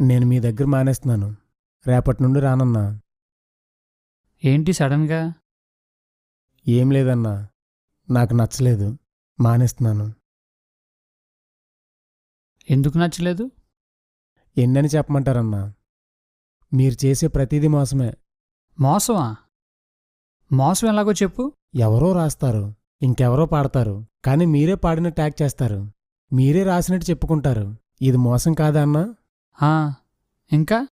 నేను మీ దగ్గర మానేస్తున్నాను. రేపటి నుండి రానన్నా. ఏంటి సడన్గా? ఏం లేదన్నా. నాకు నచ్చలేదు. మానేస్తున్నాను. ఎందుకు నచ్చలేదు? ఎన్నని చెప్పమంటారన్నా. మీరు చేసే ప్రతిదీ మోసమే. మోసమా? మోసం ఎలాగో చెప్పు. ఎవరో రాస్తారు. ఇంకెవరో పాడతారు. కానీ మీరే పాడిన ట్యాగ్ చేస్తారు. మీరే రాసినట్టు చెప్పుకుంటారు. ఇది మోసం కాదా అన్నా? ఇంకా?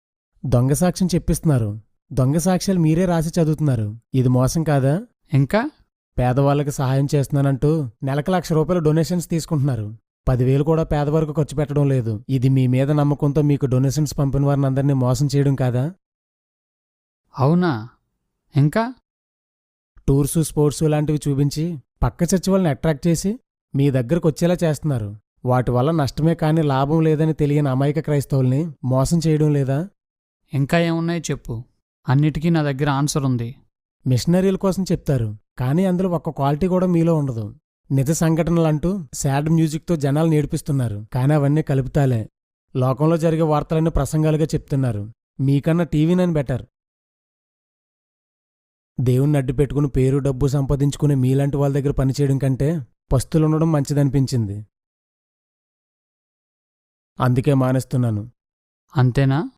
దొంగ సాక్ష్యం చెప్పిస్తున్నారు. దొంగ సాక్ష్యాలు మీరే రాసి చదువుతున్నారు. ఇది మోసం కాదా? ఇంకా? పేదవాళ్ళకి సహాయం చేస్తున్నానంటూ నెలకు లక్ష రూపాయల డొనేషన్స్ తీసుకుంటున్నారు. పదివేలు కూడా పేదవారికి ఖర్చు పెట్టడం లేదు. ఇది మీ మీద నమ్మకంతో మీకు డొనేషన్స్ పంపిన వారిని అందరినీ మోసం చేయడం కాదా? అవునా? ఇంకా? టూర్సు స్పోర్ట్స్ లాంటివి చూపించి పక్క చర్చి వాళ్ళని అట్రాక్ట్ చేసి మీ దగ్గరకు వచ్చేలా చేస్తున్నారు. వాటి వల్ల నష్టమే కానీ లాభం లేదని తెలియని అమాయక క్రైస్తవుల్ని మోసం చేయడం లేదా? ఇంకా ఏమున్నాయో చెప్పు. అన్నిటికీ నా దగ్గర ఆన్సర్ ఉంది. మిషనరీల కోసం చెప్తారు కానీ అందులో ఒక్క క్వాలిటీ కూడా మీలో ఉండదు. నిజ సంఘటనలంటూ సాడ్ మ్యూజిక్తో జనాలు నేర్పిస్తున్నారు కానీ అవన్నీ కలుపుతాలే. లోకంలో జరిగే వార్తలన్నీ ప్రసంగాలుగా చెప్తున్నారు. మీకన్నా టీవీనని బెటర్. దేవుణ్ణి అడ్డు పెట్టుకుని పేరు డబ్బు సంపాదించుకునే మీలాంటి వాళ్ళ దగ్గర పనిచేయడం కంటే పస్తులు ఉండడం మంచిదనిపించింది. అందుకే మానేస్తున్నాను. అంతేనా?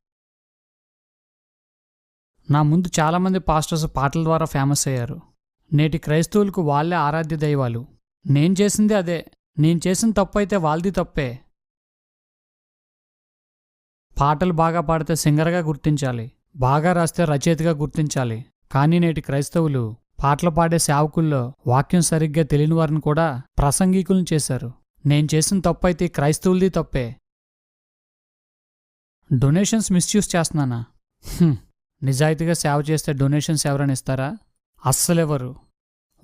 నా ముందు చాలామంది పాస్టర్స్ పాటల ద్వారా ఫేమస్ అయ్యారు. నేటి క్రైస్తవులకు వాళ్ళే ఆరాధ్య దైవాలు. నేను చేసింది అదే. నేను చేసిన తప్పు అయితే వాళ్ళది తప్పే. పాటలు బాగా పాడితే సింగర్గా గుర్తించాలి. బాగా రాస్తే రచయితగా గుర్తించాలి. కానీ నేటి క్రైస్తవులు పాటలు పాడే సేవకుల్లో వాక్యం సరిగ్గా తెలియని వారిని కూడా ప్రసంగికులను చేశారు. నేను చేసిన తప్పు అయితే క్రైస్తవులది తప్పే. డొనేషన్స్ మిస్యూజ్ చేస్తున్నానా? నిజాయితీగా సేవ చేస్తే డొనేషన్స్ ఎవరైనా ఇస్తారా? అస్సలెవరు.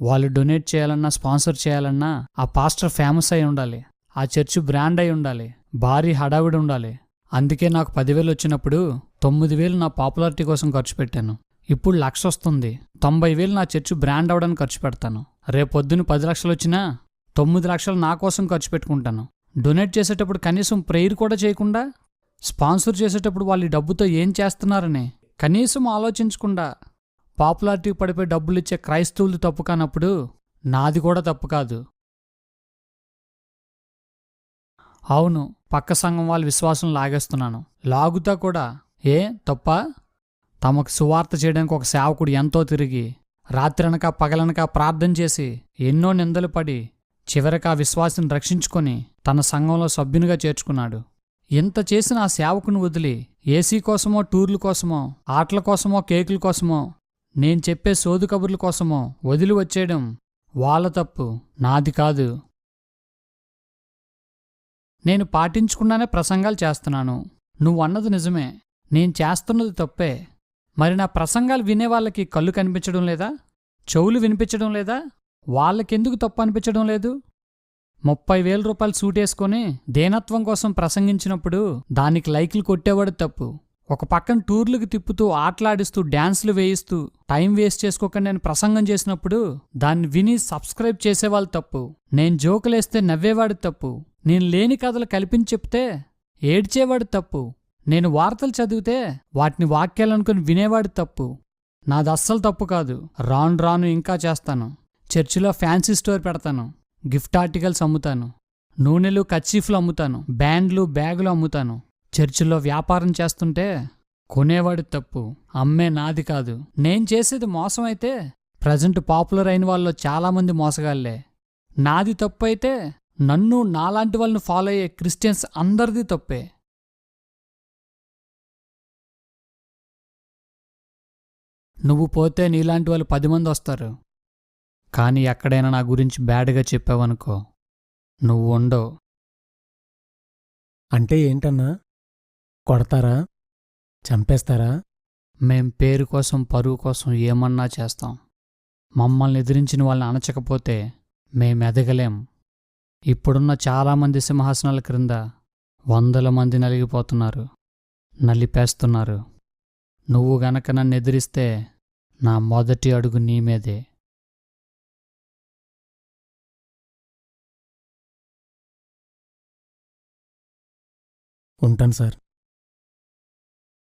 వాళ్ళు డొనేట్ చేయాలన్నా స్పాన్సర్ చేయాలన్నా ఆ పాస్టర్ ఫేమస్ అయి ఉండాలి. ఆ చర్చ్ బ్రాండ్ అయి ఉండాలి. భారీ హడావిడి ఉండాలి. అందుకే నాకు పదివేలు వచ్చినప్పుడు తొమ్మిది వేలు నా పాపులారిటీ కోసం ఖర్చు పెట్టాను. ఇప్పుడు లక్ష వస్తుంది. తొంభై వేలు నా చర్చ్ బ్రాండ్ అవడానికి ఖర్చు పెడతాను. రేపొద్దున పది లక్షలు వచ్చినా తొమ్మిది లక్షలు నా కోసం ఖర్చు పెట్టుకుంటాను. డొనేట్ చేసేటప్పుడు కనీసం ప్రేయర్ కూడా చేయకుండా స్పాన్సర్ చేసేటప్పుడు వాళ్ళు డబ్బుతో ఏం చేస్తున్నారని కనీసం ఆలోచించకుండా పాపులారిటీ పడిపోయి డబ్బులు ఇచ్చే క్రైస్తవులు తప్పు కానప్పుడు నాది కూడా తప్పు కాదు. అవును పక్క సంఘం వాళ్ళ విశ్వాసం లాగేస్తున్నాను. లాగుతా కూడా ఏ తప్ప? తమకు సువార్త చేయడానికి ఒక సేవకుడు ఎంతో తిరిగి రాత్రనక పగలనక ప్రార్థన చేసి ఎన్నో నిందలు పడి చివరికి ఆ విశ్వాసం రక్షించుకొని తన సంఘంలో సభ్యునిగా చేర్చుకున్నాడు. ఇంత చేసిన ఆ సేవకుని వదిలి ఏసీ కోసమో టూర్ల కోసమో ఆటల కోసమో కేకుల కోసమో నేను చెప్పే సోదు కబుర్ల కోసమో వదిలి వచ్చేయడం వాళ్ళ తప్పు నాది కాదు. నేను పాటించుకున్నానే ప్రసంగాలు చేస్తున్నాను. నువ్వు అన్నది నిజమే. నేను చేస్తున్నది తప్పే. మరి నా ప్రసంగాలు వినే వాళ్ళకి కళ్ళు కనిపించడం లేదా? చెవులు వినిపించడం లేదా? వాళ్ళకెందుకు తప్పు అనిపించడం లేదు? ముప్పై వేల రూపాయలు సూటేసుకొని దేనత్వం కోసం ప్రసంగించినప్పుడు దానికి లైక్లు కొట్టేవాడు తప్పు. ఒక పక్కన టూర్లకు తిప్పుతూ ఆటలాడిస్తూ డ్యాన్స్లు వేయిస్తూ టైం వేస్ట్ చేసుకోకుండా నేను ప్రసంగం చేసినప్పుడు దాన్ని విని సబ్స్క్రైబ్ చేసేవాళ్ళు తప్పు. నేను జోకులేస్తే నవ్వేవాడు తప్పు. నేను లేని కథలు కల్పించి చెప్తే ఏడ్చేవాడు తప్పు. నేను వార్తలు చదివితే వాటిని వాక్యాలనుకుని వినేవాడు తప్పు. నాది అస్సలు తప్పు కాదు. రాను రాను ఇంకా చేస్తాను. చర్చిలో ఫ్యాన్సీ స్టోర్ పెడతాను. గిఫ్ట్ ఆర్టికల్స్ అమ్ముతాను. నూనెలు కచ్చీఫ్లు అమ్ముతాను. బ్యాండ్లు బ్యాగులు అమ్ముతాను. చర్చిలో వ్యాపారం చేస్తుంటే కొనేవాడు తప్పు. అమ్మే నాది కాదు. నేను చేసేది మోసం అయితే ప్రజెంట్ పాపులర్ అయిన వాళ్ళు చాలామంది మోసగాళ్ళే నాది తప్పు అయితే నన్ను నాలాంటి వాళ్ళని ఫాలో అయ్యే క్రిస్టియన్స్ అందరిది తప్పే. నువ్వు పోతే నీలాంటి వాళ్ళు పది మంది వస్తారు. కానీ ఎక్కడైనా నా గురించి బ్యాడ్గా చెప్పావనుకో నువ్వు ఉండవు. అంటే ఏంటన్నా? కొడతారా? చంపేస్తారా? మేం పేరు కోసం పరువు కోసం ఏమన్నా చేస్తాం. మమ్మల్ని ఎదిరించిన వాళ్ళని అణచకపోతే మేం ఎదగలేం. ఇప్పుడున్న చాలామంది సింహాసనాల క్రింద వందల మంది నలిగిపోతున్నారు నలిపేస్తున్నారు. నువ్వు గనక నన్ను ఎదిరిస్తే నా మొదటి అడుగు నీ మీదే. ఉంటాను సార్.